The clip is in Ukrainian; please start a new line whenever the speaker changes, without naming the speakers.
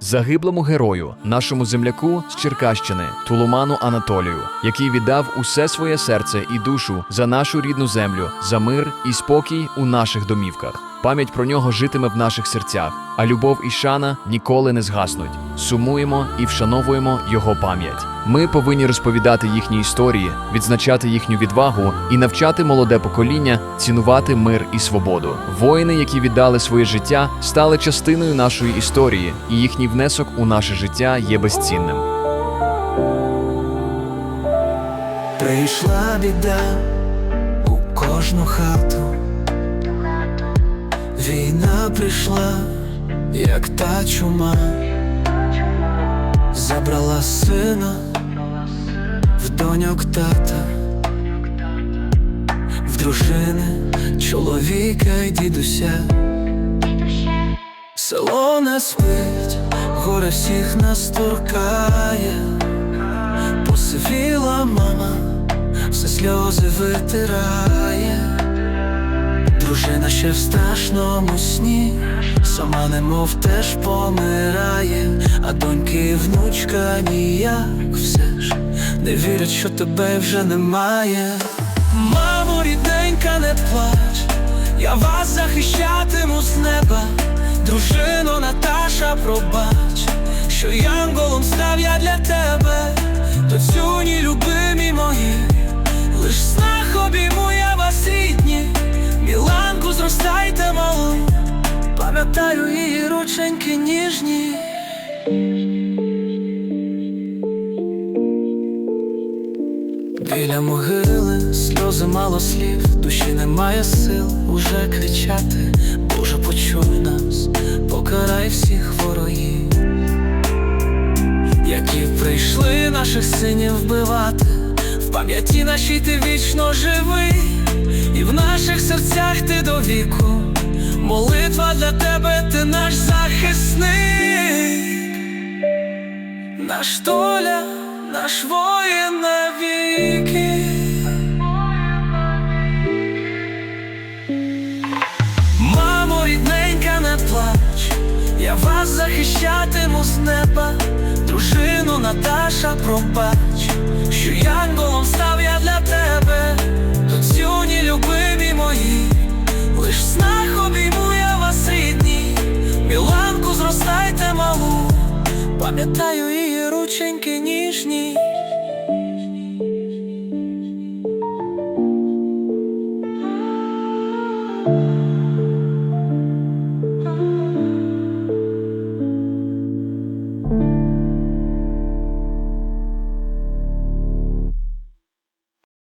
загиблому герою, нашому земляку з Черкащини, Тулуману Анатолію, який віддав усе своє серце і душу за нашу рідну землю, за мир і спокій у наших домівках. Пам'ять про нього житиме в наших серцях, а любов і шана ніколи не згаснуть. Сумуємо і вшановуємо його пам'ять. Ми повинні розповідати їхні історії, відзначати їхню відвагу і навчати молоде покоління цінувати мир і свободу. Воїни, які віддали своє життя, стали частиною нашої історії, і їхній внесок у наше життя є безцінним.
Прийшла біда у кожну хату. Війна прийшла, як та чума, забрала сина в доньок тата, в дружини, чоловіка й дідуся. Село не спить, горе всіх нас торкає. Посивіла мама, все сльози витирає, дружина ще в страшному сні, сама немов теж помирає, а доньки і внучка ніяк. Все ж не вірять, що тебе вже немає. Мамо, рідненька, не плач, я вас захищатиму з неба, дружино Наташа, пробач, що янголом став я для тебе, доцюні любимі мої, пам'ятаю її рученьки ніжні. Біля могили сльози мало слів, душі немає сил уже кричати. Боже, почуй нас, покарай всіх ворогів, які прийшли наших синів вбивати. В пам'яті нашій ти вічно живий, і в наших серцях ти до віку. Молитва для тебе, ти наш захисник, наш доля, наш воїн навіки. Мамо, рідненька, не плач, я вас захищатиму з неба, дружину Наташа, пробач, що янголом став Міланку малу, пам'ятаю її рученьки ніжні.